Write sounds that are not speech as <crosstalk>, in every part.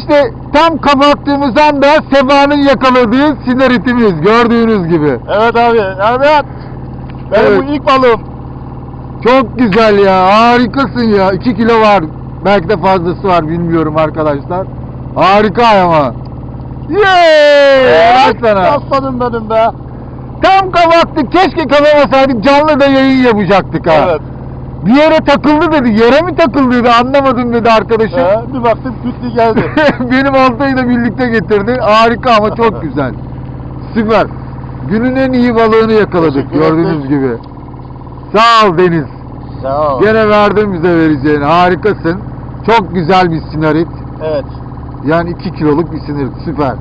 İşte tam kapattığımız anda Seba'nın yakaladığı sinaritimiz gördüğünüz gibi. Evet abi. Evet. Benim Evet. bu ilk balığım. Çok güzel ya harikasın ya 2 kilo var belki de fazlası var bilmiyorum arkadaşlar. Harika ama. Yeee! Evet, sana. Aslanım benim be. Tam kapattık keşke kapamasaydık canlı da yayın yapacaktık ha. Evet. Bir yere takıldı dedi yere mi takıldı dedi anlamadım dedi arkadaşım. Ee, bir baktım kütlü geldi. <laughs> Benim oltayı da birlikte getirdi. Harika ama çok <laughs> güzel. Süper. Günün en iyi balığını yakaladık gördüğünüz gibi. Sağ ol Deniz. Sağ ol. Gene verdin bize vereceğini. Harikasın. Çok güzel bir sinarit. Evet. Yani 2 kiloluk bir sinarit. Süper.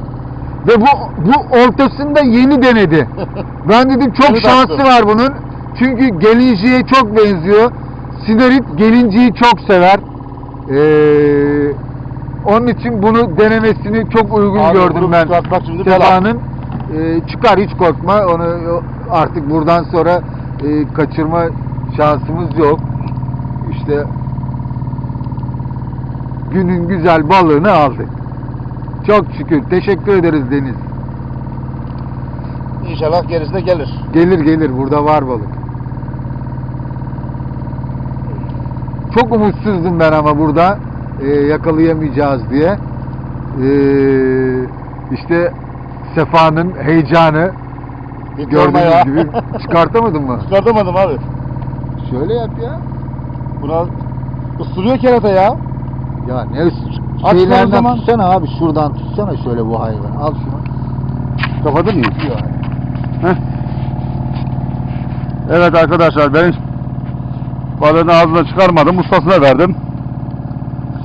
Ve bu bu oltasını da yeni denedi. <laughs> Ben dedim çok şansı var bunun. Çünkü gelinciye çok benziyor. Sinarit gelinciyi çok sever. Ee, onun için bunu denemesini çok uygun Abi, gördüm ben. bela. Seba'nın Ee, çıkar hiç korkma. Onu artık buradan sonra e, kaçırma şansımız yok. İşte günün güzel balığını aldık. Çok şükür. Teşekkür ederiz Deniz. İnşallah gerisi de gelir. Gelir gelir burada var balık. Çok umutsuzdum ben ama burada e, yakalayamayacağız diye. E, işte Sefa'nın heyecanı Bir korna ya. gördüğünüz gibi <laughs> çıkartamadın mı? Çıkartamadım abi. Şöyle yap ya. Buna ısırıyor kerata ya. Ya ne o şeylerden zaman. tutsana abi şuradan tutsana şöyle bu hayvanı. Al şunu. Kapadın mı? Heh. Evet arkadaşlar ben balığın ağzına çıkarmadım. Ustasına verdim.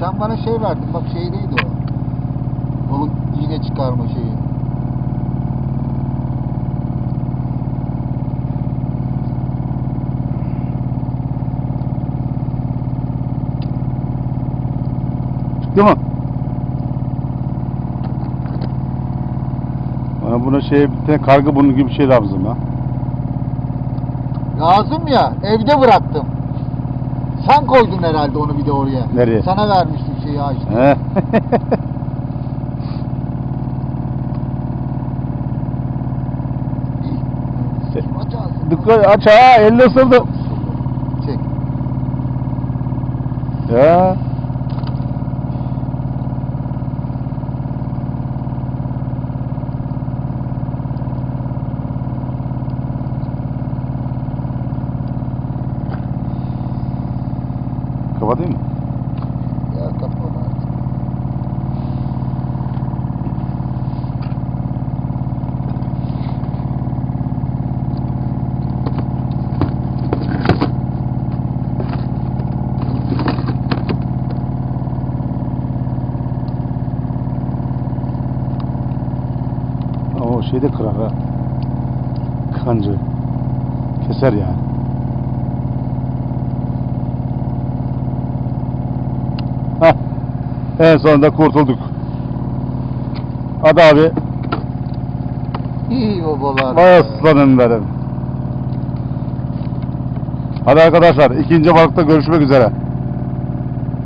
Sen bana şey verdin bak şey neydi o? Balık iğne çıkarma şeyi. Değil mi? Bana buna şey bir tane karga burnu gibi bir şey lazım ha. Lazım ya evde bıraktım. Sen koydun herhalde onu bir de oraya. Nereye? Sana vermiştim şeyi ağzını. Dikkat aç ha elini ısırdı. Çek. Ya. Kapatayım mı? Ya kapama artık. Ama o şey de kırar ha. Kancı. Keser yani. Hah. En sonunda kurtulduk. Hadi abi. İyi babalar. Vay aslanım benim. Hadi arkadaşlar ikinci balıkta görüşmek üzere.